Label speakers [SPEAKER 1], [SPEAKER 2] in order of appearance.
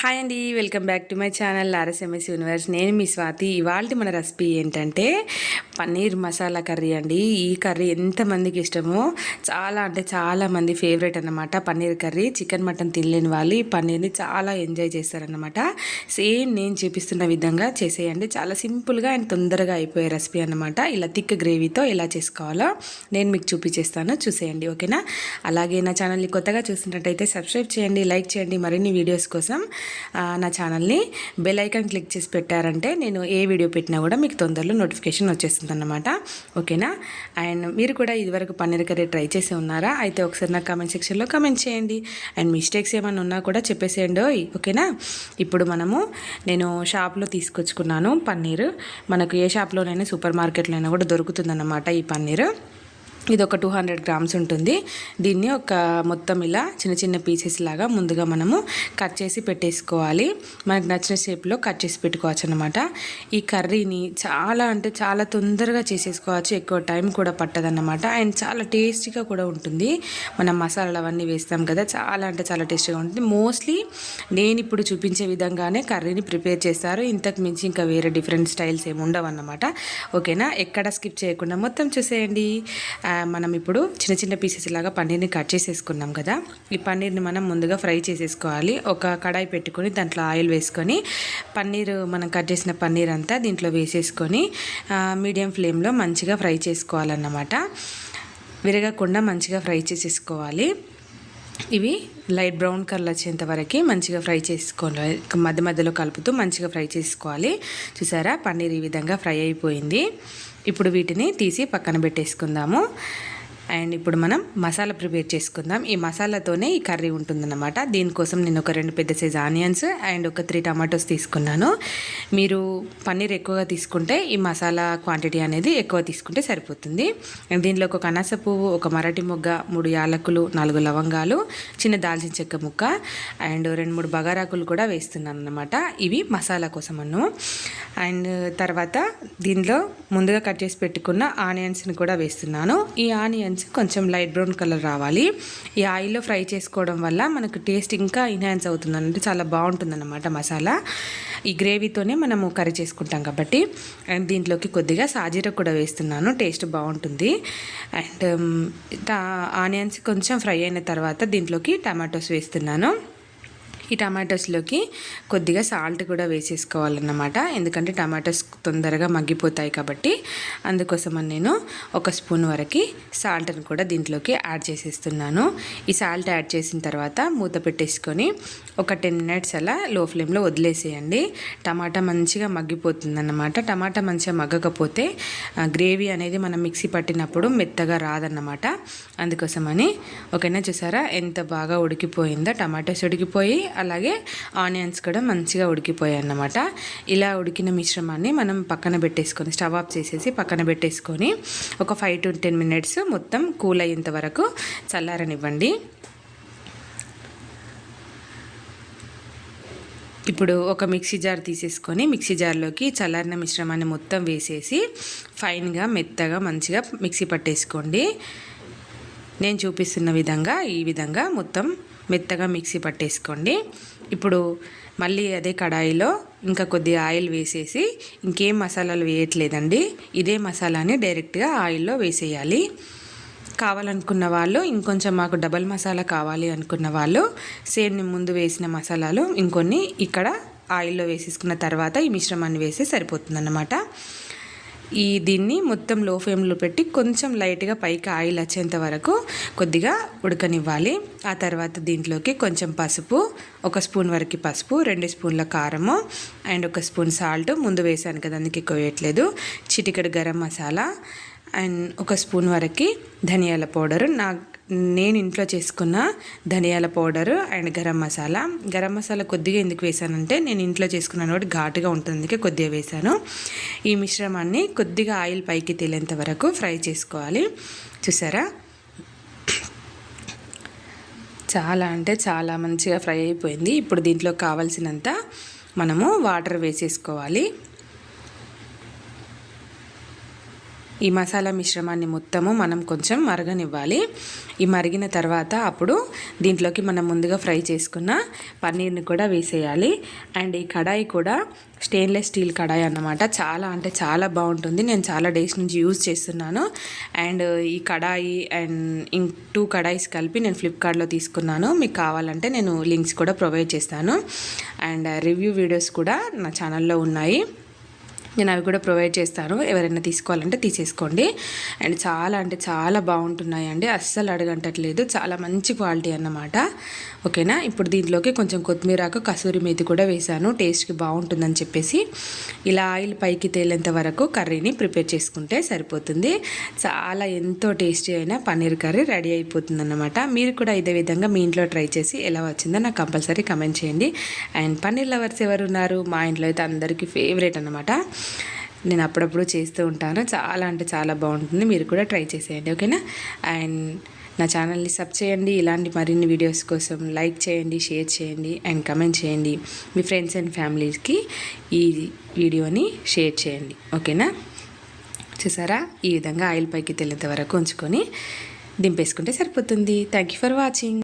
[SPEAKER 1] Hi అండి welcome back to my channel RSMS universe నేను మీ స్వాతి. ఇవాళ మన రెసిపీ ఏంటంటే పన్నీర్ మసాలా కర్రీ అండి. ఈ కర్రీ ఎంతమందికి ఇష్టమో చాలా అంటే చాలామంది ఫేవరెట్ అన్నమాట పన్నీర్ కర్రీ. చికెన్ మటన్ తినలేని వాళ్ళు ఈ పన్నీర్ని చాలా ఎంజాయ్ చేస్తారనమాట సేమ్ నేను చూపిస్తున్న విధంగా చేసేయండి. చాలా సింపుల్గా అండ్ తొందరగా అయిపోయే రెసిపీ అనమాట ఇలా థిక్ గ్రేవీతో ఎలా చేసుకోవాలో నేను మీకు చూపించేస్తాను. చూసేయండి ఓకేనా? అలాగే నా ఛానల్ని కొత్తగా చూసినట్టయితే సబ్స్క్రైబ్ చేయండి లైక్ చేయండి. మరిన్ని వీడియోస్ కోసం నా ఛానల్ని బెల్ ఐకాన్ క్లిక్ చేసి పెట్టారంటే నేను ఏ వీడియో పెట్టినా కూడా మీకు తొందరలో నోటిఫికేషన్ వచ్చేస్తుంది అన్నమాట ఓకేనా? అండ్ మీరు కూడా ఇదివరకు పన్నీర్ కర్రీ ట్రై చేసి ఉన్నారా? అయితే ఒకసారి నా కామెంట్ సెక్షన్లో కామెంట్ చేయండి. అండ్ మిస్టేక్స్ ఏమైనా ఉన్నా కూడా చెప్పేసేయండి ఓకేనా? ఇప్పుడు మనము నేను షాప్లో తీసుకొచ్చుకున్నాను పన్నీర్. మనకు ఏ షాప్లోనైనా సూపర్ మార్కెట్లో అయినా కూడా దొరుకుతుందన్నమాట ఈ పన్నీరు. ఇది ఒక టూ హండ్రెడ్ గ్రామ్స్ ఉంటుంది. దీన్ని ఒక మొత్తం ఇలా చిన్న చిన్న పీసెస్ లాగా ముందుగా మనము కట్ చేసి పెట్టేసుకోవాలి. మనకు నచ్చిన షేప్లో కట్ చేసి పెట్టుకోవచ్చు అనమాట ఈ కర్రీని చాలా అంటే చాలా తొందరగా చేసేసుకోవచ్చు. ఎక్కువ టైం కూడా పట్టదన్నమాట. అండ్ చాలా టేస్టీగా కూడా ఉంటుంది. మనం మసాలాలు అవన్నీ వేస్తాం కదా చాలా అంటే చాలా టేస్టీగా ఉంటుంది. మోస్ట్లీ నేను ఇప్పుడు చూపించే విధంగానే కర్రీని ప్రిపేర్ చేస్తారు. ఇంతకు మించి ఇంకా వేరే డిఫరెంట్ స్టైల్స్ ఏమి ఉండవు అన్నమాట ఓకేనా? ఎక్కడ స్కిప్ చేయకుండా మొత్తం చూసేయండి. మనం ఇప్పుడు చిన్న చిన్న పీసెస్ లాగా పన్నీర్ని కట్ చేసేసుకున్నాం కదా. ఈ పన్నీర్ని మనం ముందుగా ఫ్రై చేసేసుకోవాలి. ఒక కడాయి పెట్టుకొని దాంట్లో ఆయిల్ వేసుకొని పన్నీర్ మనం కట్ చేసిన పన్నీర్ అంతా దీంట్లో వేసేసుకొని మీడియం ఫ్లేమ్లో మంచిగా ఫ్రై చేసుకోవాలన్నమాట. విరగకుండా మంచిగా ఫ్రై చేసేసుకోవాలి. ఇవి లైట్ బ్రౌన్ కలర్ వచ్చేంత వరకు మంచిగా ఫ్రై చేసుకోవాలి. మధ్య మధ్యలో కలుపుతూ మంచిగా ఫ్రై చేసుకోవాలి. చూసారా? పన్నీర్ ఈ విధంగా ఫ్రై అయిపోయింది. ఇప్పుడు వీటిని తీసి పక్కన పెట్టేసుకుందాము. అండ్ ఇప్పుడు మనం మసాలా ప్రిపేర్ చేసుకుందాం. ఈ మసాలాతోనే ఈ కర్రీ ఉంటుందన్నమాట. దీనికోసం నేను ఒక రెండు పెద్ద సైజ్ ఆనియన్స్ అండ్ ఒక త్రీ టమాటోస్ తీసుకున్నాను. మీరు పన్నీర్ ఎక్కువగా తీసుకుంటే ఈ మసాలా క్వాంటిటీ అనేది ఎక్కువ తీసుకుంటే సరిపోతుంది. దీనిలో ఒక కనస పువ్వు ఒక మరటి మొగ్గ మూడు యాలకులు నాలుగు లవంగాలు చిన్న దాల్చిన చెక్క ముక్క అండ్ రెండు మూడు బగారాకులు కూడా వేస్తున్నాను అనమాట ఇవి మసాలా కోసం అన్ను. అండ్ తర్వాత దీనిలో ముందుగా కట్ చేసి పెట్టుకున్న ఆనియన్స్ని కూడా వేస్తున్నాను. ఈ ఆనియన్స్ ఆనియన్స్ కొంచెం లైట్ బ్రౌన్ కలర్ రావాలి. ఈ ఆయిల్లో ఫ్రై చేసుకోవడం వల్ల మనకు టేస్ట్ ఇంకా ఇన్హాన్స్ అవుతుంది అంటే చాలా బాగుంటుందన్నమాట మసాలా. ఈ గ్రేవీతోనే మనము కర్రీ చేసుకుంటాం కాబట్టి. అండ్ దీంట్లోకి కొద్దిగా సాజీర కూడా వేస్తున్నాను. టేస్ట్ బాగుంటుంది. అండ్ ఆనియన్స్ కొంచెం ఫ్రై అయిన తర్వాత దీంట్లోకి టమాటోస్ వేస్తున్నాను. ఈ టమాటోస్లోకి కొద్దిగా సాల్ట్ కూడా వేసేసుకోవాలన్నమాట. ఎందుకంటే టమాటోస్ తొందరగా మగ్గిపోతాయి కాబట్టి అందుకోసమని నేను ఒక స్పూన్ వరకు సాల్ట్ని కూడా దీంట్లోకి యాడ్ చేసేస్తున్నాను. ఈ సాల్ట్ యాడ్ చేసిన తర్వాత మూత పెట్టేసుకొని ఒక టెన్ మినిట్స్ అలా లో ఫ్లేమ్లో వదిలేసేయండి. టమాటా మంచిగా మగ్గిపోతుందన్నమాట. టమాటా మంచిగా మగ్గకపోతే గ్రేవీ అనేది మనం మిక్సీ పట్టినప్పుడు మెత్తగా రాదన్నమాట. అందుకోసమని ఓకేనా చూసారా? ఎంత బాగా ఉడికిపోయిందో టమాటోస్ ఉడికిపోయి అలాగే ఆనియన్స్ కూడా మంచిగా ఉడికిపోయాయి అన్నమాట ఇలా ఉడికిన మిశ్రమాన్ని మనం పక్కన పెట్టేసుకొని స్టవ్ ఆఫ్ చేసేసి పక్కన పెట్టేసుకొని ఒక ఫైవ్ టు టెన్ మినిట్స్ మొత్తం కూల్ అయ్యేంత వరకు చల్లారనివ్వండి. ఇప్పుడు ఒక మిక్సీ జార్ తీసేసుకొని మిక్సీ జార్లోకి చల్లారిన మిశ్రమాన్ని మొత్తం వేసేసి ఫైన్గా మెత్తగా మంచిగా మిక్సీ పట్టేసుకోండి. నేను చూపిస్తున్న విధంగా ఈ విధంగా మొత్తం మెత్తగా మిక్సీ పట్టేసుకోండి. ఇప్పుడు మళ్ళీ అదే కడాయిలో ఇంకా కొద్దిగా ఆయిల్ వేసేసి ఇంకేం మసాలాలు వేయట్లేదండి. ఇదే మసాలాని డైరెక్ట్గా ఆయిల్లో వేసేయాలి. కావాలనుకున్న వాళ్ళు ఇంకొంచెం మాకు డబల్ మసాలా కావాలి అనుకున్న వాళ్ళు సేమ్ ముందు వేసిన మసాలాలు ఇంకొన్ని ఇక్కడ ఆయిల్లో వేసేసుకున్న తర్వాత ఈ మిశ్రమాన్ని వేసి సరిపోతుందన్నమాట. ఈ దీన్ని మొత్తం లో ఫ్లేమ్లో పెట్టి కొంచెం లైట్గా పైకి ఆయిల్ వచ్చేంత వరకు కొద్దిగా ఉడకనివ్వాలి. ఆ తర్వాత దీంట్లోకి కొంచెం పసుపు ఒక స్పూన్ వరకు పసుపు రెండు స్పూన్ల కారము అండ్ ఒక స్పూన్ సాల్ట్. ముందు వేసాను కదా అందుకే కోయట్లేదు వేయట్లేదు చిటికెడు గరం మసాలా అండ్ ఒక స్పూన్ వరకు ధనియాల పౌడర్. నా నేను ఇంట్లో చేసుకున్న ధనియాల పౌడరు అండ్ గరం మసాలా. గరం మసాలా కొద్దిగా ఎందుకు వేసానంటే నేను ఇంట్లో చేసుకున్నాను కాబట్టి ఘాటుగా ఉంటుంది కొద్దిగా వేసాను. ఈ మిశ్రమాన్ని కొద్దిగా ఆయిల్ పైకి తేలేంత వరకు ఫ్రై చేసుకోవాలి. చూసారా? చాలా అంటే చాలా మంచిగా ఫ్రై అయిపోయింది. ఇప్పుడు దీంట్లో కావాల్సినంత మనము వాటర్ వేసేసుకోవాలి. ఈ మసాలా మిశ్రమాన్ని మొత్తము మనం కొంచెం మరగనివ్వాలి. ఈ మరిగిన తర్వాత అప్పుడు దీంట్లోకి మనం ముందుగా ఫ్రై చేసుకున్న పన్నీర్ని కూడా వేసేయాలి. అండ్ ఈ కడాయి కూడా స్టెయిన్లెస్ స్టీల్ కడాయి అన్నమాట. చాలా అంటే చాలా బాగుంటుంది. నేను చాలా డేస్ నుంచి యూజ్ చేస్తున్నాను. అండ్ ఈ kadai and into kadais కలిపి నేను ఫ్లిప్కార్ట్లో తీసుకున్నాను. మీకు కావాలంటే నేను లింక్స్ కూడా ప్రొవైడ్ చేస్తాను. అండ్ రివ్యూ వీడియోస్ కూడా నా ఛానల్లో ఉన్నాయి. నేను అవి కూడా ప్రొవైడ్ చేస్తాను. ఎవరైనా తీసుకోవాలంటే తీసేసుకోండి. అండ్ చాలా అంటే చాలా బాగుంటున్నాయండి. అస్సలు అడగంటట్లేదు. చాలా మంచి క్వాలిటీ అన్నమాట. ఓకేనా? ఇప్పుడు దీంట్లోకి కొంచెం కొత్తిమీరాకు కసూరి మేతి కూడా వేసాను టేస్ట్కి బాగుంటుందని చెప్పేసి ఇలా ఆయిల్ పైకి తేలేంత వరకు కర్రీని ప్రిపేర్ చేసుకుంటే సరిపోతుంది. చాలా ఎంతో టేస్టీ అయిన పన్నీర్ కర్రీ రెడీ అయిపోతుంది అన్నమాట మీరు కూడా ఇదే విధంగా మీ ఇంట్లో ట్రై చేసి ఎలా వచ్చిందో నాకు కంపల్సరీ కమెంట్ చేయండి. అండ్ పన్నీర్ లవర్స్ ఎవరు ఉన్నారు మా ఇంట్లో అయితే అందరికీ ఫేవరెట్ అనమాట నేను అప్పుడప్పుడు చేస్తూ ఉంటాను. చాలా అంటే చాలా బాగుంటుంది. మీరు కూడా ట్రై చేసేయండి ఓకేనా? అండ్ నా ఛానల్ని సబ్ చేయండి. ఇలాంటి మరిన్ని వీడియోస్ కోసం లైక్ చేయండి షేర్ చేయండి అండ్ కమెంట్ చేయండి. మీ ఫ్రెండ్స్ అండ్ ఫ్యామిలీస్కి ఈ వీడియోని షేర్ చేయండి ఓకేనా? చూసారా? ఈ విధంగా ఆయిల్ పైకి తెల్లేంత వరకు ఉంచుకొని దింపేసుకుంటే సరిపోతుంది. Thank you for watching